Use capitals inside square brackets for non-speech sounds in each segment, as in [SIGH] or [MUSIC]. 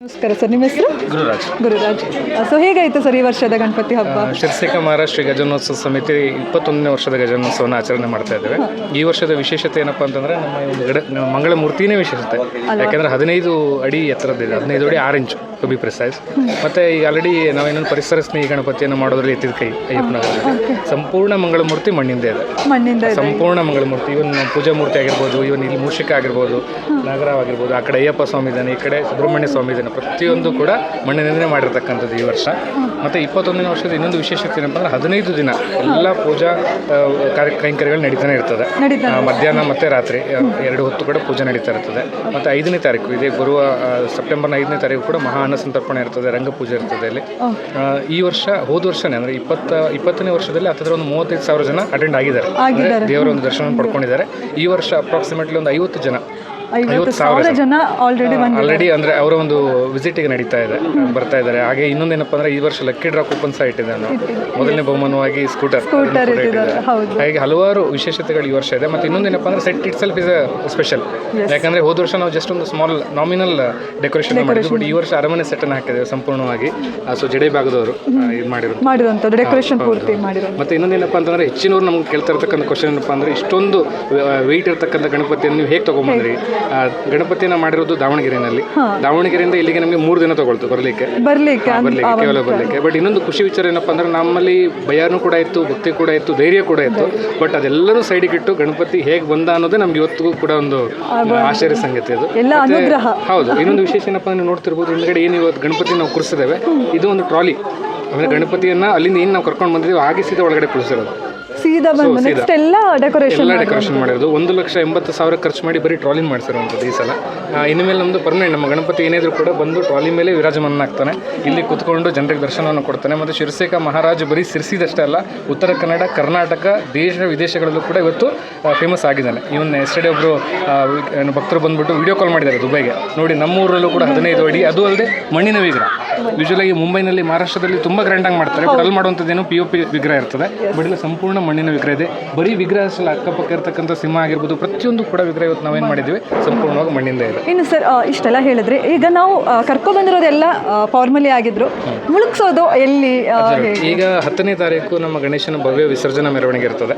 ನಮಸ್ಕಾರ ಸರ್ ನಿಮ್ಮ ಹೆಸರು? ಗುರುರಾಜ್. ಗುರುರಾಜ್. ಸೊ ಹೇಗಾಯಿತು ಸರ್ ಈ ವರ್ಷದ ಗಣಪತಿ ಹಬ್ಬ? ಶಿರ್ಸಿಕ ಮಹಾರಾಷ್ಟ್ರ ಗಜನೋತ್ಸವ ಸಮಿತಿ ಇಪ್ಪತ್ತೊಂದನೇ ವರ್ಷದ ಗಜನೋತ್ಸವನ ಆಚರಣೆ ಮಾಡ್ತಾ ಇದ್ದೇವೆ. ಈ ವರ್ಷದ ವಿಶೇಷತೆ ಏನಪ್ಪಾ ಅಂತಂದ್ರೆ ನಮ್ಮ ಈ ಒಂದು ಗಡ ಮಂಗಳ ಮೂರ್ತಿನೇ ವಿಶೇಷತೆ. ಯಾಕೆಂದ್ರೆ ಹದಿನೈದು ಅಡಿ ಎತ್ತರದಿದೆ ಹದಿನೈದು ಅಡಿ ಆರು ಇಂಚು ಟು ಬಿ ಪ್ರಿಸೈಸ್ ಮತ್ತೆ ಈಗ ಆಲ್ರೆಡಿ ನಾವೇನೊಂದು ಪರಿಸರ ಸ್ನೇಹಿ ಗಣಪತಿಯನ್ನು ಮಾಡೋದ್ರಲ್ಲಿ ಎತ್ತಿದ ಕೈ ಅಯ್ಯಪ್ಪನಗರದಲ್ಲಿ ಸಂಪೂರ್ಣ ಮಂಗಳ ಮೂರ್ತಿ ಮಣ್ಣಿಂದ ಇದೆ. ಮಣ್ಣಿಂದ ಸಂಪೂರ್ಣ ಮಂಗಳ ಮೂರ್ತಿ ಇವನ್ ಪೂಜಾ ಮೂರ್ತಿ ಆಗಿರ್ಬೋದು ಇವನ್ ಇಲ್ಲಿ ಮೂಷಿಕ ಆಗಿರ್ಬೋದು ನಾಗರವಾಗಿರ್ಬೋದು ಆ ಕಡೆ ಅಯ್ಯಪ್ಪ ಸ್ವಾಮಿ ಇದ್ದಾನೆ ಈ ಕಡೆ ಸುಬ್ರಹ್ಮಣ್ಯ ಸ್ವಾಮಿ ಇದ್ದಾನೆ ಪ್ರತಿಯೊಂದು ಕೂಡ ಮಣ್ಣಿನಿಂದಲೇ ಮಾಡಿರ್ತಕ್ಕಂಥದ್ದು ಈ ವರ್ಷ. ಮತ್ತು ಇಪ್ಪತ್ತೊಂದನೇ ವರ್ಷದ ಇನ್ನೊಂದು ವಿಶೇಷತೆ ಏನಪ್ಪ ಅಂದರೆ ಹದಿನೈದು ದಿನ ಎಲ್ಲ ಪೂಜಾ ಕಾರ್ಯ ಕೈಂಕರ್ಯಗಳು ನಡೀತಾನೆ ಇರ್ತದೆ. ಮಧ್ಯಾಹ್ನ ಮತ್ತು ರಾತ್ರಿ ಎರಡು ಹೊತ್ತು ಕೂಡ ಪೂಜೆ ನಡೀತಾ ಇರ್ತದೆ. ಮತ್ತು ಐದನೇ ತಾರೀಕು ಇದೇ ಗುರುವ ಸೆಪ್ಟೆಂಬರ್ನ ಐದನೇ ತಾರೀಕು ಕೂಡ ಮಹಾ ಅನ್ನ ಸಂತರ್ಪಣೆ ಇರ್ತದೆ ರಂಗಪೂಜೆ ಇರ್ತದೆ ಅಲ್ಲಿ. ಈ ವರ್ಷ ಹೋದ ವರ್ಷನೇ ಅಂದರೆ ಇಪ್ಪತ್ತ ಇಪ್ಪತ್ತನೇ ವರ್ಷದಲ್ಲಿ ಹತ್ತಿರ ಒಂದು ಮೂವತ್ತೈದು ಸಾವಿರ ಜನ ಅಟೆಂಡ್ ಆಗಿದ್ದಾರೆ. ದೇವರ ಒಂದು ದರ್ಶನ ಪಡ್ಕೊಂಡಿದ್ದಾರೆ. ಈ ವರ್ಷ ಅಪ್ರಾಕ್ಸಿಮೇಟ್ಲಿ ಒಂದು ಐವತ್ತು ಜನ ಐವತ್ತು ಸಾವಿರ ಜನ ಆಲ್ರೆಡಿ ಆಲ್ರೆಡಿ ಅಂದರೆ ಅವರ ಒಂದು ವಿಸಿಟಿಗೆ ನಡೀತಾ ಇದೆ ಬರ್ತಾ ಇದ್ದಾರೆ. ಹಾಗೆ ಇನ್ನೊಂದೇನಪ್ಪ ಅಂದ್ರೆ ಈ ವರ್ಷ ಲಕ್ಕಿ ಡ್ರಾ ಕೂಪನ್ ಸಹ ಇಟ್ಟಿದೆ ನಾನು ಮೊದಲನೇ ಬಹುಮಾನವಾಗಿ ಸ್ಕೂಟರ್ ಸ್ಕೂಟರ್ ಹಾಗೆ ಹಲವಾರು ವಿಶೇಷತೆಗಳು ಈ ವರ್ಷ ಇದೆ. ಮತ್ತೆ ಇನ್ನೊಂದೇನಪ್ಪ ಅಂದ್ರೆ set itself is special ಯಾಕಂದ್ರೆ ಹೋದ ವರ್ಷ ನಾವು ಜಸ್ಟ್ ಒಂದು ಸ್ಮಾಲ್ ನಾಮಿನಲ್ ಡೆಕೋರೇಷನ್ ಮಾಡಿದ್ವಿ ಬಟ್ ಈ ವರ್ಷ ಅರಮನೆ ಸೆಟ್ ಅನ್ನು ಹಾಕಿದ್ದೇವೆ ಸಂಪೂರ್ಣವಾಗಿ. ಸೊ ಜಡೆ ಭಾಗದವರು ಇದು ಮಾಡಿರೋದು. ಮಾಡಿರೋಂಥದ್ದು ಡೆಕೋರೇಷನ್ ಪೂರ್ತಿ ಮಾಡಿರೋದು ಮತ್ತೆ ಇನ್ನೊಂದೇನಪ್ಪ ಅಂತಂದ್ರೆ ಹೆಚ್ಚಿನವ್ರು ನಮ್ಗೆ ಕೇಳ್ತಾ ಇರ್ತಕ್ಕಂಥ ಕ್ವಶನ್ ಏನಪ್ಪ ಅಂದ್ರೆ ಇಷ್ಟೊಂದು ವೆಯ್ಟ್ ಇರ್ತಕ್ಕಂಥ ಗಣಪತಿಯನ್ನು ನೀವು ಹೇಗೆ ತಗೊಂಬಂದ್ರಿ ಗಣಪತಿಯನ್ನ ಮಾಡಿರೋದು ದಾವಣಗೆರೆಯಲ್ಲಿ ದಾವಣಗೆರೆಯಿಂದ ಇಲ್ಲಿಗೆ ನಮಗೆ ಮೂರು ದಿನ ತಗೊಳ್ತು ಬರಲಿಕ್ಕೆ. ಬರ್ಲಿಕ್ಕೆ ಬರ್ಲಿಕ್ಕೆ ಕೇವಲ ಬರ್ಲಿಕ್ಕೆ. ಬಟ್ ಇನ್ನೊಂದು ಖುಷಿ ವಿಚಾರ ಏನಪ್ಪ ಅಂದ್ರೆ ನಮ್ಮಲ್ಲಿ ಭಯನೂ ಕೂಡ ಇತ್ತು ಭಕ್ತಿ ಕೂಡ ಇತ್ತು ಧೈರ್ಯ ಕೂಡ ಇತ್ತು. ಬಟ್ ಅದೆಲ್ಲರೂ ಸೈಡಿಗೆ ಇಟ್ಟು ಗಣಪತಿ ಹೇಗೆ ಬಂದ ಅನ್ನೋದೇ ನಮ್ಗೆ ಇವತ್ತಿಗೂ ಕೂಡ ಒಂದು ಆಶ್ಚರ್ಯ ಸಂಗತಿ ಅದು. ಹೌದು. ಇನ್ನೊಂದು ವಿಶೇಷ ಏನಪ್ಪ ಅಂದ್ರೆ ನೀವು ನೋಡ್ತಿರ್ಬೋದು ಹಿಂದ್ಗಡೆ ಏನು ಇವತ್ತು ಗಣಪತಿ ನಾವು ಕುರಿಸಿದ್ದೇವೆ. ಇದು ಒಂದು ಟ್ರಾಲಿ. ಆಮೇಲೆ ಗಣಪತಿಯನ್ನ ಅಲ್ಲಿಂದ ಏನು ನಾವು ಕರ್ಕೊಂಡು ಬಂದಿದ್ದೀವಿ ಹಾಗೆ ಸೀದಾ ಒಳಗಡೆ ಕುಳಿಸಿರೋದು ಸೀದಾ ಬಂದು ನೆಕ್ಸ್ಟ್ ಎಲ್ಲ ಡೆಕೋರೇಷನ್ ಎಲ್ಲ ಡೆಕೋರೇಷನ್ ಮಾಡಿರೋದು. ಒಂದು ಲಕ್ಷ ಎಂಬತ್ತು ಸಾವಿರ ಖರ್ಚು ಮಾಡಿ ಬರೀ ಟ್ರಾಲಿನ ಮಾಡಿಸಿರುವಂಥದ್ದು ಈ ಸಲ. ಇನ್ನು ಮೇಲೆ ನಮ್ಮದು ಪರ್ಮನೆಂಟ್ ನಮ್ಮ ಗಣಪತಿ ಏನಿದ್ರು ಕೂಡ ಬಂದು ಟ್ರಾಲಿ ಮೇಲೆ ವಿರಾಜಮಾನ ಆಗ್ತಾನೆ ಇಲ್ಲಿ ಕುತ್ಕೊಂಡು ಜನರಿಗೆ ದರ್ಶನವನ್ನು ಕೊಡ್ತಾನೆ. ಮತ್ತು ಶಿರಸೇಕ ಮಹಾರಾಜ ಬರೀ ಸಿರ್ಸಿದಷ್ಟೇ ಅಲ್ಲ ಉತ್ತರ ಕನ್ನಡ ಕರ್ನಾಟಕ ದೇಶ ವಿದೇಶಗಳಲ್ಲೂ ಕೂಡ ಇವತ್ತು ಫೇಮಸ್ ಆಗಿದ್ದಾನೆ. ಇವನ್ ಎಸ್ಟರ್ಡೇ ಒಬ್ಬರು ಭಕ್ತರು ಬಂದ್ಬಿಟ್ಟು ವಿಡಿಯೋ ಕಾಲ್ ಮಾಡಿದ್ದಾರೆ ದುಬೈಗೆ. ನೋಡಿ ನಮ್ಮೂರಲ್ಲೂ ಕೂಡ ಹದಿನೈದು ಅಡಿ. ಅದು ಅಲ್ಲದೆ ಮಣ್ಣಿನ ವಿಗ್ರಹ. ಯೂಶಲಾಗಿ ಮುಂಬೈನಲ್ಲಿ ಮಹಾರಾಷ್ಟ್ರದಲ್ಲಿ ತುಂಬ ಗ್ರ್ಯಾಂಡಾಗಿ ಮಾಡ್ತಾರೆ. ಬಟ್ ಅಲ್ಲಿ ಮಾಡುವಂಥದ್ದೇನು ಪಿ ಒ ಪಿ ವಿಗ್ರಹ ಇರ್ತದೆ. ಬಟ್ ಇಲ್ಲಿ ಸಂಪೂರ್ಣ ಮಣ್ಣಿನ ವಿಗ್ರಹ ಇದೆ. ಬರೀ ವಿಗ್ರಹ ಅಷ್ಟಲ್ಲ ಅಕ್ಕಪಕ್ಕ ಇರ್ತಕ್ಕಂಥ ಸಿಂಹ ಆಗಿರ್ಬೋದು ಪ್ರತಿಯೊಂದು ಕೂಡ ವಿಗ್ರಹ ಇವತ್ತು ನಾವೇನು ಮಾಡಿದ್ವಿ ಸಂಪೂರ್ಣವಾಗಿ ಮಣ್ಣಿಂದ ಇದೆ. ಇನ್ನು ಸರ್ ಇಷ್ಟೆಲ್ಲ ಹೇಳಿದ್ರೆ ಈಗ ನಾವು ಕರ್ಕೊ ಬಂದಿರೋದೆಲ್ಲ ಫಾರ್ಮಲಿ ಆಗಿದ್ರು. ಮುಳುಗಿಸೋದು ಎಲ್ಲಿ ಈಗ ಹತ್ತನೇ ತಾರೀಕು ನಮ್ಮ ಗಣೇಶನ ಭವ್ಯ ವಿಸರ್ಜನಾ ಮೆರವಣಿಗೆ ಇರ್ತದೆ.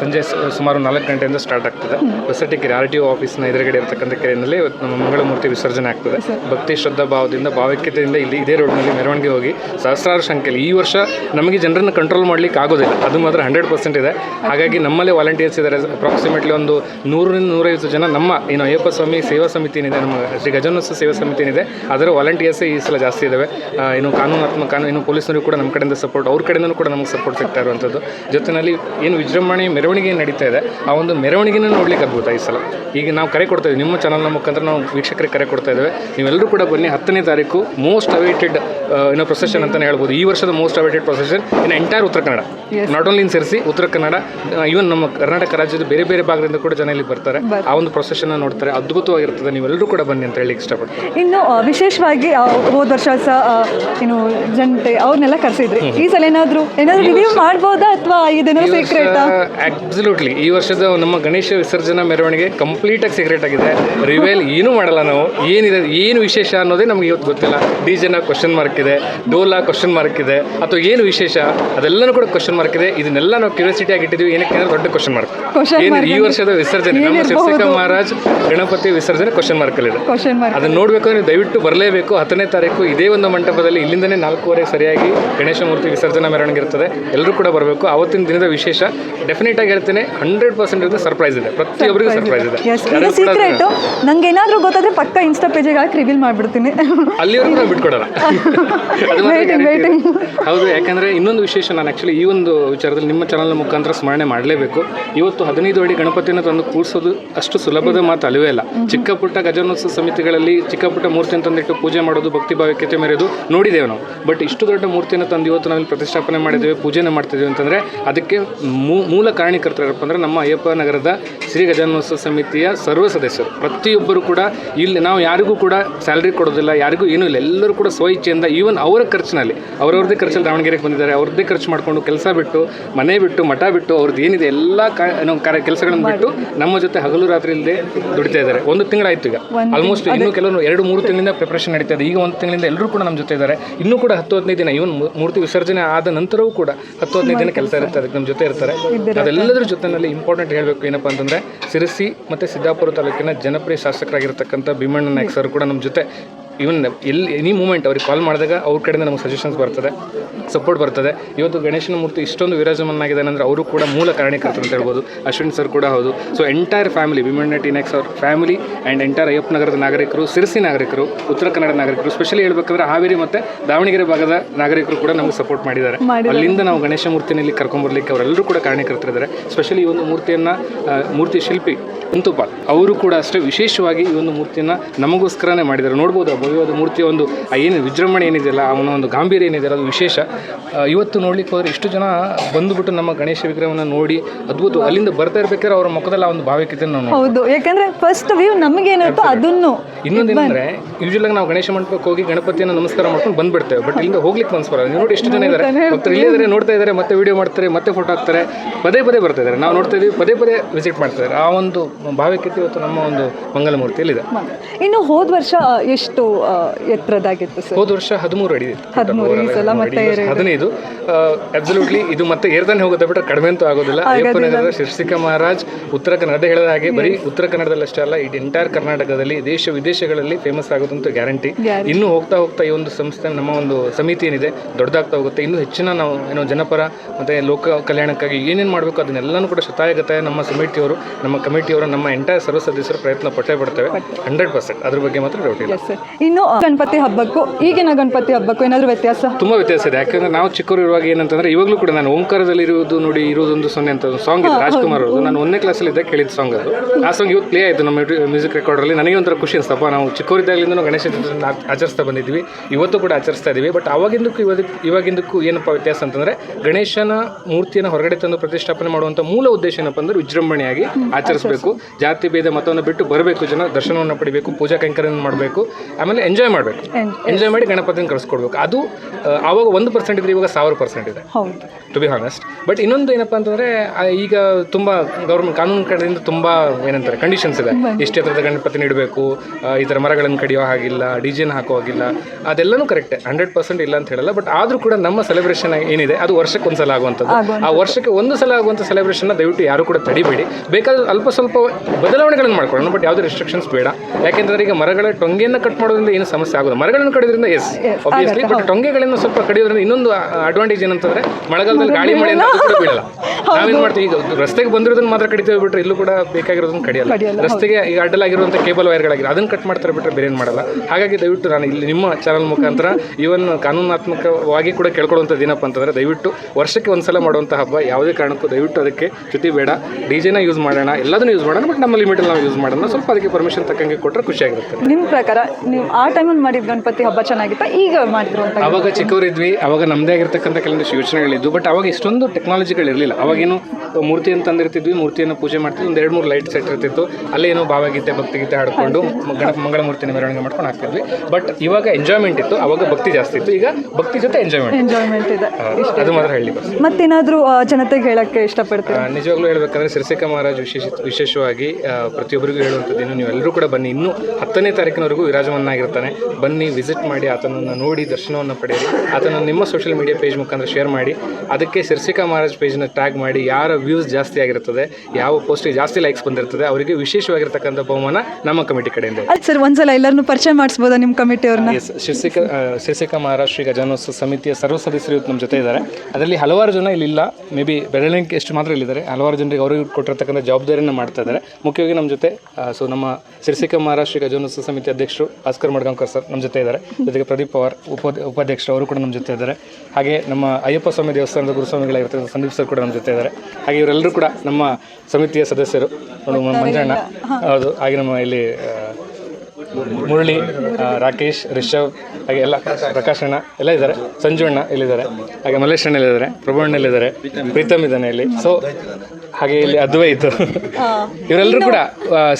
ಸಂಜೆ ಸುಮಾರು ನಾಲ್ಕು ಗಂಟೆಯಿಂದ ಸ್ಟಾರ್ಟ್ ಆಗ್ತದೆ. ಹೊಸಟಿ ಕೆರೆ ಆರ್ ಟಿ ಒ ಆಫೀಸ್ನ ಎದುರುಗಡೆ ಇರತಕ್ಕಂಥ ಕೆರೆಯಲ್ಲಿ ಇವತ್ತು ನಮ್ಮ ಮಂಗಳಮೂರ್ತಿ ವಿಸರ್ಜನೆ ಆಗ್ತದೆ. ಭಕ್ತಿ ಶ್ರದ್ಧಾ ಭಾವದಿಂದ ಭಾವೈಕ್ಯತೆಯಿಂದ ಇಲ್ಲಿ ಇದೇ ರೋಡ್ನಲ್ಲಿ ಮೆರವಣಿಗೆ ಹೋಗಿ ಸಹಸ್ರಾರು ಸಂಖ್ಯೆಯಲ್ಲಿ ಈ ವರ್ಷ ನಮಗೆ ಜನರನ್ನು ಕಂಟ್ರೋಲ್ ಮಾಡ್ಲಿಕ್ಕೆ ಆಗೋದಿಲ್ಲ. ಅದು ಮಾತ್ರ ಹಂಡ್ರೆಡ್ ಪರ್ಸೆಂಟ್ ಇದೆ. ಹಾಗಾಗಿ ನಮ್ಮಲ್ಲೇ ವಾಲಂಟಿಯರ್ಸ್ ಇದ್ದಾರೆ. ಅಪ್ರಾಕ್ಸಿಮೇಟ್ಲಿ ಒಂದು ನೂರರಿಂದ ನೂರೈವತ್ತು ಜನ ನಮ್ಮ ಏನು ಅಯ್ಯಪ್ಪ ಸ್ವಾಮಿ ಸೇವಾ ಸಮಿತಿ ಏನಿದೆ, ನಮ್ಮ ಶ್ರೀ ಗಜನೋತ್ಸವ ಸೇವಾ ಸಮಿತಿ ಏನಿದೆ, ಅದರ ವಾಲಂಟಿಯರ್ಸೇ ಈ ಸಲ ಜಾಸ್ತಿ ಇದ್ದಾವೆ ಏನು ಕಾನೂನಾತ್ಮಕ ಕಾನೂನು ಇನ್ನು ಕೂಡ ನಮ್ಮ ಕಡೆಯಿಂದ ಸಪೋರ್ಟ್ ಅವ್ರ ಕಡೆಯಿಂದ ಕೂಡ ನಮಗೆ ಸಪೋರ್ಟ್ ಸಿಗ್ತಾ ಇರುವಂಥದ್ದು. ಜೊತೆಯಲ್ಲಿ ಏನು ವಿಜೃಂಭಣೆ, ಮೆರವಣಿಗೆ ನಡೀತಾ ಇದೆ. ಆ ಒಂದು ಮೆರವಣಿಗೆನ ನೋಡ್ಲಿಕ್ಕೆ ಈ ಸಲ? ಈಗ ನಾವು ಕರೆ ಕೊಡ್ತಾ ಇದ್ದೀವಿ. ನಿಮ್ಮ ಚಾನಲ್ನ ಮುಖಾಂತರ ನಾವು ವೀಕ್ಷಕರಿಗೆ ಕರೆ ಕೊಡ್ತಾ ಇದ್ದೇವೆ. ನೀವೆಲ್ಲರೂ ಕೂಡ ಬನ್ನಿ. ಹತ್ತನೇ ತಾರೀಕು ಮೋಸ್ಟ್ ಅವೈಟೆಡ್ ಏನೋ ಪ್ರೊಸೆಷನ್ ಅಂತಲೇ ಹೇಳ್ಬೋದು. ಈ ವರ್ಷದ most awaited procession in entire Uttara Kannada. Not only in ಸೇರಿಸಿ ಉತ್ತರ ಕನ್ನಡ ಇವನ್ ನಮ್ಮ ಕರ್ನಾಟಕ ರಾಜ್ಯದ ಬೇರೆ ಬೇರೆ ಭಾಗದಿಂದ ಕೂಡ ಜನ ಇಲ್ಲಿ ಬರ್ತಾರೆ. ಆ ಒಂದು ಪ್ರೊಸೆಷನ್ ನೋಡ್ತಾರೆ. ಅದ್ಭುತವಾಗಿರ್ತದೆ ನೀವೆಲ್ಲರೂ ಕೂಡ ಬನ್ನಿ ಅಂತ ಹೇಳಿ ಇಷ್ಟಪಡ್ತೀನಿ. ಇನ್ನು ವಿಶೇಷವಾಗಿ ಹೋದ ವರ್ಷ ಸಹ ಏನು ಜನತೆ ಅವ್ರನ್ನೆಲ್ಲ ಕರೆಸಿದ್ರಿ. ಈ ಸಲ ಏನಾದರೂ ಏನಾದರೂ ರಿವ್ಯೂ ಮಾಡ್ಬೋದಾ ಅಥವಾ ಇದೇನೋ ಸೀಕ್ರೆಟ್ ಅಬ್ಸಲ್ಯೂಟ್ಲಿ ಈ ವರ್ಷದ ನಮ್ಮ ಗಣೇಶ ವಿಸರ್ಜನಾ ಮೆರವಣಿಗೆ ಕಂಪ್ಲೀಟ್ ಆಗಿ ಸೀಕ್ರೆಟ್ ಆಗಿದೆ. ರಿವೇಲ್ ಏನು ಮಾಡಲ್ಲ ನಾವು. ಏನಿದೆ ಏನು ವಿಶೇಷ ಅನ್ನೋದೇ ನಮ್ಗೆ ಇವತ್ತು ಗೊತ್ತಿಲ್ಲ. ಡಿ ಜನ ಕ್ವಶನ್ ಮಾರ್ಕ್ ಇದೆ ಡೋಲಾ ಕ್ವಶನ್ ಮಾರ್ಕ್ ಇದೆ ಅಥವಾ ಏನು ವಿಶೇಷ? ಅದೆಲ್ಲನೂ ಕೂಡ ಕ್ವಶನ್ ಮಾರ್ಕ್ ಇದೆ. ಇದನ್ನೆಲ್ಲ ನಾವು ಕ್ಯೂರಿಯಾಸಿಟಿ ಆಗಿಟ್ಟಿದ್ವಿ ಏನಕ್ಕೆ ಅಂದ್ರೆ ದೊಡ್ಡ ಕ್ವಶನ್ ಮಾರ್ಕ್ ಏನು ಈ ವರ್ಷದ ವಿಸರ್ಜನೆ ನಮ್ಮ ಶಿವಶೇಖರ ಮಹಾರಾಜ್ ಗಣಪತಿ ವಿಸರ್ಜನೆ ಕ್ವಶನ್ ಮಾರ್ಕ್ ಇದೆ ಕ್ವಶನ್ ಮಾರ್ಕ್ ಅದನ್ನ ನೋಡ್ಬೇಕು ಅಂದ್ರೆ ದಯವಿಟ್ಟು ಬರಲೇಬೇಕು. ಹತ್ತನೇ ತಾರೀಕು ಇದೇ ಒಂದು ಮಂಟಪದಲ್ಲಿ ಇಲ್ಲಿಂದನೇ ನಾಲ್ಕೂವರೆ ಸರಿಯಾಗಿ ಗಣೇಶ ಮೂರ್ತಿ ವಿಸರ್ಜನಾ ಮೆರವಣಿಗೆ ಇರ್ತದೆ. ಎಲ್ಲರೂ ಕೂಡ ಬರಬೇಕು. ಅವತ್ತಿನ ದಿನದ ವಿಶೇಷ. ಡೆಫಿನೆಟ್ ಆಗಿ ಹೇಳ್ತೇನೆ ಹಂಡ್ರೆಡ್ ಪರ್ಸೆಂಟ್ ಇರುತ್ತೆ ಸರ್ಪ್ರೈಸ್ ಇದೆ. ಪ್ರತಿಯೊಬ್ಬರಿಗೂ ಸರ್ಪ್ರೈಸ್ ಇದೆ. ಸೀಕ್ರೆಟ್ ನಂಗೆ ಏನಾದ್ರೂ ಗೊತ್ತಾದ್ರೆ ಪಕ್ಕ ಇನ್ಸ್ಟಾ ಪೇಜಿಗೆ ಹಾಕಿ ರಿವೀಲ್ ಮಾಡ್ಬಿಡ್ತೀನಿ. ಅಲ್ಲಿವರೆಗೂ ಬಿಟ್ಕೊಡೋಣ ಬಿಟ್ಕೊಡಲ್ಲ. [LAUGHS] Waiting, guarantee waiting. ಹೌದು ಯಾಕಂದ್ರೆ ಇನ್ನೊಂದು ವಿಶೇಷ ನಾನು ಆಕ್ಚುಲಿ ಈ ಒಂದು ವಿಚಾರದಲ್ಲಿ ನಿಮ್ಮ ಚಾನಲ್ ಮುಖಾಂತರ ಸ್ಮರಣೆ ಮಾಡಲೇಬೇಕು. ಇವತ್ತು ಹದಿನೈದು ಅಡಿ ಗಣಪತಿಯನ್ನು ತಂದು ಕೂರಿಸೋದು ಅಷ್ಟು ಸುಲಭದ ಮಾತು ಅಲ್ಲವೇ ಇಲ್ಲ ಚಿಕ್ಕ ಪುಟ್ಟ ಗಜಾನೋತ್ಸವ ಸಮಿತಿಗಳಲ್ಲಿ ಚಿಕ್ಕ ಪುಟ್ಟ ಮೂರ್ತಿಯನ್ನು ತಂದಿಟ್ಟು ಪೂಜೆ ಮಾಡೋದು ಭಕ್ತಿ ಭಾವಕ್ಕೆ ಮೆರೆದು ನೋಡಿದ್ದೇವೆ ನಾವು. ಬಟ್ ಇಷ್ಟು ದೊಡ್ಡ ಮೂರ್ತಿಯನ್ನು ತಂದು ಇವತ್ತು ನಾವು ಪ್ರತಿಷ್ಠಾಪನೆ ಮಾಡಿದ್ದೇವೆ ಪೂಜೆನ ಮಾಡ್ತಿದ್ದೇವೆ ಅಂತಂದರೆ ಅದಕ್ಕೆ ಮೂಲ ಕಾರಣೀಕರ್ತರಪ್ಪ ಅಂದರೆ ಅಂದ್ರೆ ನಮ್ಮ ಅಯ್ಯಪ್ಪ ನಗರದ ಶ್ರೀ ಗಜಾನೋತ್ಸವ ಸಮಿತಿಯ ಸರ್ವ ಸದಸ್ಯರು. ಪ್ರತಿಯೊಬ್ಬರು ಕೂಡ ಇಲ್ಲಿ ನಾವು ಯಾರಿಗೂ ಕೂಡ ಸ್ಯಾಲ್ರಿ ಕೊಡೋದಿಲ್ಲ ಯಾರಿಗೂ ಏನೂ ಇಲ್ಲ ಎಲ್ಲರೂ ಕೂಡ ಸ್ವ ಇಚ್ಛೆಯಿಂದ ಈವನ್ ಅವರ ಖರ್ಚಿನಲ್ಲಿ ಅವರವ್ರದ್ದೇ ಖರ್ಚಲ್ಲಿ ದಾವಣಗೆರೆಗೆ ಬಂದಿದ್ದಾರೆ ಅವ್ರದ್ದೇ ಖರ್ಚು ಮಾಡಿಕೊಂಡು ಕೆಲಸ ಬಿಟ್ಟು ಮನೆ ಬಿಟ್ಟು ಮಠ ಬಿಟ್ಟು ಅವ್ರದ್ದು ಏನಿದೆ ಎಲ್ಲ ಕಾರ್ಯ ಕೆಲಸಗಳನ್ನು ಬಿಟ್ಟು ನಮ್ಮ ಜೊತೆ ಹಗಲು ರಾತ್ರಿ ಇಲ್ಲದೆ ದುಡಿತಾ ಇದ್ದಾರೆ. ಒಂದು ತಿಂಗಳಾಯ್ತು ಈಗ. ಆಲ್ಮೋಸ್ಟ್ ಇನ್ನೂ ಕೆಲವರು ಎರಡು ಮೂರು ತಿಂಗಳಿಂದ ಪ್ರಿಪ್ರೇಷನ್ ನಡೀತಾ ಇದೆ. ಈಗ ಒಂದು ತಿಂಗಳಿಂದ ಎಲ್ಲರೂ ಕೂಡ ನಮ್ಮ ಜೊತೆ ಇದ್ದಾರೆ. ಇನ್ನೂ ಕೂಡ ಹತ್ತು ಹದಿನೈದು ದಿನ ಇವನ್ ಮೂರ್ತಿ ವಿಸರ್ಜನೆ ಆದ ನಂತರವೂ ಕೂಡ ಹತ್ತು ಹದಿನೈದು ದಿನ ಕೆಲಸ ಇರುತ್ತೆ. ಅದಕ್ಕೆ ನಮ್ಮ ಜೊತೆ ಇರ್ತಾರೆ. ಅದೆಲ್ಲದರ ಜೊತೆನಲ್ಲಿ ಇಂಪಾರ್ಟೆಂಟ್ ಹೇಳಬೇಕು ಏನಪ್ಪ ಅಂತಂದರೆ ಸಿರಸಿ ಮತ್ತು ಸಿದ್ದಾಪುರ ತಾಲೂಕಿನ ಜನಪ್ರಿಯ ಶಾಸಕರಾಗಿರ್ತಕ್ಕಂಥ ಭೀಮಣ್ಣ ನಾಯ್ಕ ಸರ್ ಕೂಡ ನಮ್ಮ ಜೊತೆ ಇವನ್ ಎಲ್ಲಿ ಎನಿ ಮೂಮೆಂಟ್ ಅವ್ರಿಗೆ ಕಾಲ್ ಮಾಡಿದಾಗ ಅವ್ರ ಕಡೆಯಿಂದ ನಮಗೆ ಸಜೆಷನ್ಸ್ ಬರ್ತದೆ ಸಪೋರ್ಟ್ ಬರ್ತದೆ. ಇವತ್ತು ಗಣೇಶನ ಮೂರ್ತಿ ಇಷ್ಟೊಂದು ವಿರಾಜಮಾನಾಗಿದೆ ಅಂದರೆ ಅವರು ಕೂಡ ಮೂಲ ಕಾರಣೀಕರ್ತರು ಅಂತ ಹೇಳ್ಬೋದು. ಅಶ್ವಿನ್ ಸರ್ ಕೂಡ ಹೌದು. ಸೊ ಎಂಟೈರ್ ಫ್ಯಾಮಿಲಿ ವಿಮೆನ್ ಟಿ ನೆಕ್ಸ್ ಅವ್ರ ಫ್ಯಾಮಿಲಿ ಆ್ಯಂಡ್ ಎಂಟೈರ್ ಅಯ್ಯಪ್ಪ ನಗರದ ನಾಗರಿಕರು ಸಿರಸಿ ನಾಗರಿಕರು ಉತ್ತರ ಕನ್ನಡ ನಾಗರಿಕರು ಸ್ಪೆಷಲಿ ಹೇಳ್ಬೇಕಂದ್ರೆ ಹಾವೇರಿ ಮತ್ತು ದಾವಣಗೆರೆ ಭಾಗದ ನಾಗರಿಕರು ಕೂಡ ನಮಗೆ ಸಪೋರ್ಟ್ ಮಾಡಿದ್ದಾರೆ. ಅಲ್ಲಿಂದ ನಾವು ಗಣೇಶ ಮೂರ್ತಿನಲ್ಲಿ ಕರ್ಕೊಂಬರ್ಲಿಕ್ಕೆ ಅವರೆಲ್ಲರೂ ಕೂಡ ಕಾರಣೀಕರ್ತರಿದ್ದಾರೆ. ಸ್ಪೆಷಲಿ ಈ ಒಂದು ಮೂರ್ತಿಯನ್ನು ಮೂರ್ತಿ ಶಿಲ್ಪಿ ಕುಂತುಪಾಲ್ ಅವರು ಕೂಡ ಅಷ್ಟೇ ವಿಶೇಷವಾಗಿ ಈ ಒಂದು ಮೂರ್ತಿಯನ್ನು ನಮಗೋಸ್ಕರನೇ ಮಾಡಿದ್ದಾರೆ. ನೋಡ್ಬೋದು ಆ ಮೂರ್ತಿ ಮೂರ್ತಿಯ ಒಂದು ಆ ಏನು ವಿಜೃಂಭಣೆ ಏನಿದೆಯಲ್ಲ ಅವನ ಒಂದು ಗಾಂಭೀರ್ಯ ಏನಿದೆಯಲ್ಲ ಅದು ವಿಶೇಷ. ಇವತ್ತು ನೋಡ್ಲಿಕ್ಕೆ ಹೋದ್ರೆ ಇಷ್ಟು ಜನ ಬಂದುಬಿಟ್ಟು ನಮ್ಮ ಗಣೇಶ ವಿಗ್ರಹವನ್ನು ನೋಡಿ ಅದ್ಭುತ. ಅಲ್ಲಿಂದ ಬರ್ತಾ ಇರ್ಬೇಕಾದ್ರೆ ಅವರ ಮುಖದಲ್ಲಿ ಒಂದು ಭಾವೈಕ್ಯತೆ ನಾವು. ಹೌದು ಯಾಕಂದ್ರೆ ಫಸ್ಟ್ ವ್ಯೂ ನಮಗೇನಿರುತ್ತೋ ಅದನ್ನು ಇನ್ನೊಂದೇನಂದ್ರೆ ಯೂಶಲ್ ನಾವು ಗಣೇಶ ಮಂಟಪಕ್ಕೆ ಹೋಗಿ ಗಣಪತಿಯನ್ನು ನಮಸ್ಕಾರ ಮಾಡ್ಕೊಂಡು ಬಂದ್ಬಿಡ್ತೇವೆ. ಬಟ್ ಇಲ್ಲಿಂದ ಹೋಗ್ಲಿಕ್ಕೆ ಮನಸ್ಸು ಬರಲ್ಲ. ನೀವು ನೋಡಿ ಎಷ್ಟು ಜನ ಇದ್ದಾರೆ ಭಕ್ತರು ಇಲ್ಲೇ ನೋಡ್ತಾ ಇದ್ದಾರೆ ಮತ್ತೆ ವಿಡಿಯೋ ಮಾಡ್ತಾರೆ ಮತ್ತೆ ಫೋಟೋ ಹಾಕ್ತಾರೆ ಪದೇ ಪದೇ ಬರ್ತಾ ಇದ್ದಾರೆ ನಾವು ನೋಡ್ತಾ ಇದೀವಿ ಪದೇ ಪದೇ ವಿಸಿಟ್ ಮಾಡ್ತಾ ಇದ್ದಾರೆ ಆ ಒಂದು ಭಾವೈಕ್ಯತೆ ಇವತ್ತು ನಮ್ಮ ಒಂದು ಮಂಗಲ ಮೂರ್ತಿಯಲ್ಲಿದೆ ಇನ್ನು ಹೋದ ವರ್ಷ ಎಷ್ಟು ಎತ್ತರದಾಗಿತ್ತು ಸರ್. ಹೋದ ವರ್ಷ ಹದಿಮೂರು ಅಡಿ. ಹದಿಮೂರು ಈ ಸಲ ಮತ್ತೆ ಹದಿನೈದು. ಅಬ್ಸಲ್ಯೂಟ್ಲಿ ಇದು ಮತ್ತೆ ಏರ್ತಾನೆ ಹೋಗುತ್ತೆ ಬಿಟ್ಟು ಕಡಿಮೆ ಅಂತೂ ಆಗೋದಿಲ್ಲ. ಅಯ್ಯಪ್ಪ ನಗರದ ಶಿರ್ಸಿಕ ಮಹಾರಾಜ್ ಉತ್ತರ ಕನ್ನಡ ಹೇಳಿದ ಹಾಗೆ ಬರೀ ಉತ್ತರ ಕನ್ನಡದಲ್ಲಿ ಅಷ್ಟೇ ಅಲ್ಲ ಇಡೀ ಎಂಟೈರ್ ಕರ್ನಾಟಕದಲ್ಲಿ ದೇಶ ವಿದೇಶಗಳಲ್ಲಿ ಫೇಮಸ್ ಆಗೋದಂತೂ ಗ್ಯಾರಂಟಿ ಇನ್ನು ಹೋಗ್ತಾ ಹೋಗ್ತಾ ಈ ಒಂದು ಸಂಸ್ಥೆ ನಮ್ಮ ಒಂದು ಸಮಿತಿ ಏನಿದೆ ದೊಡ್ಡದಾಗ್ತಾ ಹೋಗುತ್ತೆ. ಇನ್ನು ಹೆಚ್ಚಿನ ನಾವು ಏನೋ ಜನಪರ ಮತ್ತೆ ಲೋಕ ಕಲ್ಯಾಣಕ್ಕಾಗಿ ಏನೇನು ಮಾಡಬೇಕು ಅದನ್ನೆಲ್ಲನೂ ಕೂಡ ಶತಾಯಗತಾಯ ನಮ್ಮ ಸಮಿತಿಯವರು ನಮ್ಮ ಕಮಿಟಿಯವರು ನಮ್ಮ ಎಂಟೈರ್ ಸರ್ವ ಸದಸ್ಯರು ಪ್ರಯತ್ನ ಪಟ್ಟೆ ಪಡ್ತೇವೆ. ಹಂಡ್ರೆಡ್ ಪರ್ಸೆಂಟ್ ಅದ್ರ ಬಗ್ಗೆ ಮಾತ್ರ ಡೌಟ್ ಇಲ್ಲ. ಇನ್ನು ಗಣಪತಿ ಹಬ್ಬಕ್ಕೂ ಈಗಿನ ಗಣಪತಿ ಹಬ್ಬಕ್ಕೂ ಏನಾದರೂ ವ್ಯತ್ಯಾಸ? ತುಂಬಾ ವ್ಯತ್ಯಾಸ ಇದೆ. ಯಾಕಂದ್ರೆ ನಾವು ಚಿಕ್ಕವರು ಇರುವಾಗ ಏನಂತಂದ್ರೆ ಇವಾಗಲೂ ಕೂಡ ನಾನು ಓಂಕಾರದಲ್ಲಿ ಇರುವುದು ನೋಡಿ ಇರುವುದೊಂದು ಸೊನ್ನೆ ಅಂತ ಒಂದು ಸಾಂಗ್ ಇದೆ ರಾಜ್ಕುಮಾರ್ ಅವರು ನಾನು ಒಂದನೇ ಕ್ಲಾಸಲ್ಲಿ ಇದ್ದಾಗ ಕೇಳಿದ ಸಾಂಗ್ ಅದು. ಆ ಸಾಂಗ್ ಇವತ್ತು ಪ್ಲೇ ಆಯಿತು ನಮ್ಮ ಮ್ಯೂಸಿಕ್ ರೆಕಾರ್ಡಲ್ಲಿ ನನಗೆ ಒಂಥರ ಖುಷಿ ಅನಿಸ್ತಪ್ಪ ನಾವು ಚಿಕ್ಕವರಿದ್ದಾಗಲಿಂದ ಗಣೇಶ ಚತುರ್ಥಿನ ಆಚರಿಸ್ತಾ ಬಂದಿದ್ವಿ. ಇವತ್ತು ಕೂಡ ಆಚರಿಸ್ತಾ ಇದ್ದೀವಿ ಬಟ್ ಅವಾಗಿಂದಕ್ಕೂ ಇವತ್ತು ಇವಾಗಿಂದಕ್ಕೂ ಏನಪ್ಪ ವ್ಯತ್ಯಾಸ ಅಂತಂದ್ರೆ ಗಣೇಶನ ಮೂರ್ತಿಯನ್ನು ಹೊರಗಡೆ ತಂದು ಪ್ರತಿಷ್ಠಾಪನೆ ಮಾಡುವಂಥ ಮೂಲ ಉದ್ದೇಶ ಏನಪ್ಪ ಅಂದ್ರೆ ವಿಜೃಂಭಣೆಯಾಗಿ ಆಚರಿಸಬೇಕು. ಜಾತಿ ಭೇದ ಮತವನ್ನು ಬಿಟ್ಟು ಬರಬೇಕು. ಜನ ದರ್ಶನವನ್ನು ಪಡಿಬೇಕು. ಪೂಜಾ ಕೈಂಕರ್ಯ ಮಾಡಬೇಕು. ಆಮೇಲೆ ಎಂಜಾಯ್ ಮಾಡಬೇಕು. ಎಂಜಾಯ್ ಮಾಡಿ ಗಣಪತಿನ ಕಳಿಸ್ಕೊಡ್ಬೇಕು ಅದು ಆವಾಗ ಒಂದು ಪರ್ಸೆಂಟ್ ಇದ್ರೆ ಇವಾಗ ಸಾವಿರ ಪರ್ಸೆಂಟ್ ಇದೆ. ಟು ಬಿ ಹಾನೆಸ್ಟ್ ಬಟ್ ಇನ್ನೊಂದು ಏನಪ್ಪ ಅಂತಂದರೆ ಈಗ ತುಂಬ ಗೌರ್ಮೆಂಟ್ ಕಾನೂನು ಕಡೆಯಿಂದ ತುಂಬ ಏನಂತಾರೆ ಕಂಡೀಷನ್ಸ್ ಇದೆ. ಇಷ್ಟೇ ಎತ್ತರದ ಗಣಪತಿನ ಇಡಬೇಕು ಈ ಥರ ಮರಗಳನ್ನು ಕಡಿಯೋ ಹಾಗಿಲ್ಲ ಡಿ ಜೆನ ಹಾಕೋ ಹಾಗಿಲ್ಲ ಅದೆಲ್ಲನೂ ಕರೆಕ್ಟ್ ಹಂಡ್ರೆಡ್ ಪರ್ಸೆಂಟ್ ಇಲ್ಲ ಅಂತ ಹೇಳಲ್ಲ ಬಟ್ ಆದರೂ ಕೂಡ ನಮ್ಮ ಸೆಲೆಬ್ರೇಷನ್ ಏನಿದೆ ಅದು ವರ್ಷಕ್ಕೆ ಒಂದು ಸಲ ಆಗುವಂಥದ್ದು. ಆ ವರ್ಷಕ್ಕೆ ಒಂದು ಸಲ ಆಗುವಂಥ ಸೆಲೆಬ್ರೇಷನ್ನ ದಯವಿಟ್ಟು ಯಾರು ಕೂಡ ತಡಿಬೇಡಿ. ಬೇಕಾದ್ರೆ ಅಲ್ಪ ಸ್ವಲ್ಪ ಬದಲಾವಣೆಗಳನ್ನು ಮಾಡ್ಕೊಳ್ಳೋಣ ಬಟ್ ಯಾವುದೇ ರೆಸ್ಟ್ರಿಕ್ಷನ್ಸ್ ಬೇಡ. ಯಾಕೆಂದ್ರೆ ಈಗ ಮರಗಳ ಟೊಂಗೆಯನ್ನು ಕಟ್ ಮಾಡೋದ್ರಿಂದ ಏನು ಸಮಸ್ಯೆ ಆಗೋದು ಮರಗಳನ್ನು ಕಡಿಯೋದ್ರಿಂದ ಎಸ್ ಆಬ್ವಿಯಸ್ಲಿ ಬಟ್ ಟೊಂಗೆಗಳನ್ನು ಸ್ವಲ್ಪ ಕಡಿಯೋದ್ರಿಂದ ಇನ್ನೊಂದು ಅಡ್ವಾಂಟೇಜ್ ಏನಂತಂದ್ರೆ ಮಳೆಗಾಲದಲ್ಲಿ ಗಾಳಿ ಮಳೆ ಕೂಡ ಬೀಳಲ್ಲ. [LAUGHS] ನಾವೇನು ಮಾಡ್ತೀವಿ ಈಗ ರಸ್ತೆಗೆ ಬಂದಿರೋದನ್ನ ಮಾತ್ರ ಕಡಿತೇವೆ ಬಿಟ್ರೆ ಇಲ್ಲೂ ಕೂಡ ಬೇಕಾಗಿರೋದನ್ನ ಕಡಿಯಲ್ಲ. ರಸ್ತೆಗೆ ಈಗ ಅಡ್ಡಲಾಗಿರುವಂಥ ಕೇಬಲ್ ವೈರ್ಗಳಾಗಿರೋ ಅದನ್ನ ಕಟ್ ಮಾಡ್ತಾರೆ ಬಿಟ್ರೆ ಬೇರೆ ಏನು ಮಾಡಲ್ಲ. ಹಾಗಾಗಿ ದಯವಿಟ್ಟು ನಾನು ಇಲ್ಲಿ ನಿಮ್ಮ ಚಾನಲ್ ಮುಖಾಂತರ ಈವನ್ ಕಾನೂನಾತ್ಮಕವಾಗಿ ಕೂಡ ಕೇಳ್ಕೊಳ್ಳುವಂಥದ್ದು ಏನಪ್ಪ ಅಂತಂದ್ರೆ ದಯವಿಟ್ಟು ವರ್ಷಕ್ಕೆ ಒಂದ್ಸಲ ಮಾಡುವಂಥ ಹಬ್ಬ ಯಾವುದೇ ಕಾರಣಕ್ಕೂ ದಯವಿಟ್ಟು ಅದಕ್ಕೆ ಚ್ಯುತಿ ಬೇಡ. ಡಿ ಜೆನ ಯೂಸ್ ಮಾಡೋಣ ಎಲ್ಲದನ್ನು ಯೂಸ್ ಮಾಡೋಣ ಬಟ್ ನಮ್ಮ ಲಿಮಿಟಲ್ಲಿ ನಾವು ಯೂಸ್ ಮಾಡೋಣ. ಸ್ವಲ್ಪ ಅದಕ್ಕೆ ಪರ್ಮಿಷನ್ ತಕ್ಕಂಗೆ ಕೊಟ್ಟರೆ ಖುಷಿಯಾಗಿರುತ್ತೆ. ನಿಮ್ಮ ಪ್ರಕಾರ ನೀವು ಆ ಟೈಮಲ್ಲಿ ಮಾಡಿದ ಗಣಪತಿ ಹಬ್ಬ ಚೆನ್ನಾಗಿತ್ತು. ಈಗ ಮಾಡಿದ್ರು ಅಂತ ಅವಾಗ ಚಿಕ್ಕವರಿದ್ವಿ ಅವಾಗ ನಮ್ಮದೇ ಆಗಿರ್ತಕ್ಕಂಥ ಕೆಲವೊಂದು ಯೋಚನೆಗಳಿದ್ದು ಬಟ್ ಅವಾಗ ಇಷ್ಟೊಂದು ಟೆಕ್ನಾಲಜಿಗಳಿರಲಿಲ್ಲ ಅವಾಗೇನು ಮೂರ್ತಿಯನ್ನು ತಂದಿರ್ತಿದ್ವಿ ಮೂರ್ತಿಯನ್ನು ಪೂಜೆ ಮಾಡ್ತಿದ್ವಿ ಒಂದು ಎರಡು ಮೂರು ಲೈಟ್ ಸೆಟ್ ಇರ್ತಿತ್ತು. ಅಲ್ಲೇ ಏನೋ ಭಾವಗೀತೆ ಭಕ್ತಿಗೀತೆ ಹಾಡ್ಕೊಂಡು ಗಣಪ ಮಂಗಳ ಮೂರ್ತಿನ ಮೆರವಣಿಗೆ ಮಾಡ್ಕೊಂಡು ಹಾಕ್ತಿದ್ವಿ. ಬಟ್ ಇವಾಗ ಎಂಜಾಯ್ಮೆಂಟ್ ಇತ್ತು ಅವಾಗ ಭಕ್ತಿ ಜಾಸ್ತಿ ಇತ್ತು. ಈಗ ಭಕ್ತಿ ಜೊತೆ ಎಂಜಾಯ್ಮೆಂಟ್ ಎಂಜಾಯ್ಮೆಂಟ್ ಇದೆ. ಅದು ಮಾತ್ರ ಹೇಳಿ ಮತ್ತೇನಾದರೂ ಜನತೆಗೆ ಹೇಳಕ್ಕೆ ಇಷ್ಟಪಡ್ತೀವಿ ಆ, ನಿಜವಾಗ್ಲೂ ಹೇಳ್ಬೇಕಂದ್ರೆ ಸಿರಸೇಕ ಮಹಾರಾಜ್ ವಿಶೇಷ ವಿಶೇಷವಾಗಿ ಪ್ರತಿಯೊಬ್ಬರಿಗೂ ಹೇಳುವಂಥದ್ದು ನೀವು ಎಲ್ಲರೂ ಕೂಡ ಬನ್ನಿ. ಇನ್ನೂ ಹತ್ತನೇ ತಾರೀಕಿನವರೆಗೂ ವಿರಾಜಮಾನಾಗಿರ್ತಾನೆ ಬನ್ನಿ ವಿಸಿಟ್ ಮಾಡಿ ಆತನನ್ನು ನೋಡಿ ದರ್ಶನವನ್ನು ಪಡೆಯಿರಿ. ಆತನ ನಿಮ್ಮ ಸೋಷಿಯಲ್ ಮೀಡಿಯಾ ಪೇಜ್ ಮುಖಾಂತರ ಶೇರ್ ಮಾಡಿ. ಅದಕ್ಕೆ ಸಿರಸಿಕಾ ಮಹಾರಾಜ್ ಪೇಜ್ನ ಟ್ಯಾಗ್ ಮಾಡಿ. ಯಾರ ವ್ಯೂಸ್ ಜಾಸ್ತಿ ಆಗಿರ್ತದೆ ಯಾವ ಪೋಸ್ಟಿಗೆ ಜಾಸ್ತಿ ಲೈಕ್ಸ್ ಬಂದಿರ್ತದೆ ಅವರಿಗೆ ವಿಶೇಷವಾಗಿರ್ತಕ್ಕಂಥ ಬಹುಮಾನ ನಮ್ಮ ಕಮಿಟಿ ಕಡೆಯಿಂದ. ಸರ್ ಒಂದ್ಸಲ ಎಲ್ಲರನ್ನೂ ಪರಿಚಯ ಮಾಡಿಸ್ಬೋದಾ ನಿಮ್ಮ ಕಮಿಟಿಯವ್ರನ್ನ ಎಸ್ ಶಿರ್ಸಿಕ ಮಹಾರಾಜ್ ಮಹಾರಾಷ್ಟ್ರ ಗಜಾನೋತ್ಸವ ಸಮಿತಿಯ ಸರ್ವ ಸದಸ್ಯರು ಇವತ್ತು ನಮ್ಮ ಜೊತೆ ಇದ್ದಾರೆ. ಅದರಲ್ಲಿ ಹಲವಾರು ಜನ ಇಲ್ಲಿಲ್ಲ. ಮೇ ಬಿ ಬೆರಳಿಂಗ್ ಎಷ್ಟು ಮಾತ್ರ ಇಲ್ಲಿದ್ದಾರೆ. ಹಲವಾರು ಜನರಿಗೆ ಅವರಿಗೆ ಕೊಟ್ಟಿರ್ತಕ್ಕಂಥ ಜವಾಬ್ದಾರಿಯನ್ನು ಮಾಡ್ತಾ ಇದ್ದಾರೆ. ಮುಖ್ಯವಾಗಿ ನಮ್ಮ ಜೊತೆ ಸೊ ನಮ್ಮ ಶಿರ್ಸಿಕ ಮಹಾರಾಷ್ಟ್ರ ಗಜಾನೋತ್ಸವ ಸಮಿತಿ ಅಧ್ಯಕ್ಷರು ಭಾಸ್ಕರ್ ಮಡ್ಗಾಂಕರ್ ಸರ್ ನಮ್ಮ ಜೊತೆ ಇದ್ದಾರೆ. ಜೊತೆಗೆ ಪ್ರದೀಪ್ ಪವಾರ್ ಉಪ ಉಪಾಧ್ಯಕ್ಷರು ಅವರು ಕೂಡ ನಮ್ಮ ಜೊತೆ ಇದ್ದಾರೆ. ಹಾಗೆ ನಮ್ಮ ಅಯ್ಯಪ್ಪ ಸ್ವಾಮಿ ದೇವಸ್ಥಾನದ ಗುರುಸ್ವಾಮಿಗಳಾಗಿರ್ತಕ್ಕಂಥ ಸಂದೀಪ್ ಸರ್ ಕೂಡ ನಮ್ಮ ಜೊತೆ ಇದ್ದಾರೆ. ಹಾಗೆ ಇವರೆಲ್ಲರೂ ಕೂಡ ನಮ್ಮ ಸಮಿತಿಯ ಸದಸ್ಯರು. ಮಂಜಣ್ಣ. ಹೌದು ಹಾಗೆ ನಮ್ಮ ಇಲ್ಲಿ ಮುರಳಿ ರಾಕೇಶ್ ರಿಷಬ್ ಹಾಗೆ ಎಲ್ಲ ಪ್ರಕಾಶ್ ಅಣ್ಣ ಎಲ್ಲ ಇದ್ದಾರೆ. ಸಂಜು ಅಣ್ಣ ಇಲ್ಲಿದ್ದಾರೆ. ಹಾಗೆ ಮಲ್ಲೇಶ್ ಅಣ್ಣ ಇಲ್ಲಿದ್ದಾರೆ. ಪ್ರಭು ಅಣ್ಣ ಇಲ್ಲಿದ್ದಾರೆ. ಪ್ರೀತಮ್ ಇದ್ದಾನೆ ಇಲ್ಲಿ. ಸೊ ಹಾಗೆ ಇಲ್ಲಿ ಅದ್ವೈತ್ ಇವರೆಲ್ಲರೂ ಕೂಡ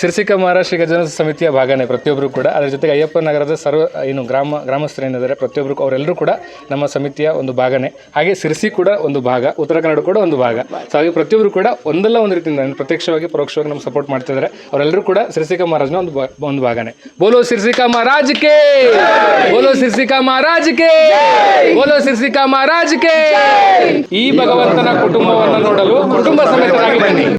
ಸಿರ್ಸಿಕ ಮಹಾರಾಷ್ಟ್ರ ಗಜನ ಸಮಿತಿಯ ಭಾಗನೇ ಪ್ರತಿಯೊಬ್ಬರು ಕೂಡ ಅದರ ಜೊತೆಗೆ ಅಯ್ಯಪ್ಪ ನಗರದ ಸರ್ವ ಏನು ಗ್ರಾಮ ಗ್ರಾಮಸ್ಥರು ಏನಿದ್ದಾರೆ ಪ್ರತಿಯೊಬ್ಬರು ಅವರೆಲ್ಲರೂ ಕೂಡ ನಮ್ಮ ಸಮಿತಿಯ ಒಂದು ಭಾಗನೇ. ಹಾಗೆ ಸಿರ್ಸಿ ಕೂಡ ಒಂದು ಭಾಗ ಉತ್ತರ ಕನ್ನಡ ಕೂಡ ಒಂದು ಭಾಗ. ಸೊ ಹಾಗೆ ಪ್ರತಿಯೊಬ್ಬರು ಕೂಡ ಒಂದಲ್ಲ ಒಂದು ರೀತಿಯಿಂದ ಪ್ರತ್ಯಕ್ಷವಾಗಿ ಪರೋಕ್ಷವಾಗಿ ನಮ್ಗೆ ಸಪೋರ್ಟ್ ಮಾಡ್ತಿದ್ದಾರೆ ಅವರೆಲ್ಲರೂ ಕೂಡ ಸಿರ್ಸಿಕ ಮಹಾರಾಜ್ನ ಒಂದು ಒಂದು ಭಾಗನೇ. ಬೋಲೋ ಸಿರ್ಸಿಕಾ ಮಹಾರಾಜ್ ಕೆ! ಬೋಲೋ ಸಿರ್ಸಿಕಾ ಮಹಾರಾಜ್ ಕೆ! ಬೋಲೋ ಸಿರ್ಸಿಕಾ ಮಹಾರಾಜ್ ಕೆ! ಈ ಭಗವಂತನ ಕುಟುಂಬವನ್ನು ನೋಡಲು ಕುಟುಂಬ ಸಮೇತರಾಗಿ ಬನ್ನಿ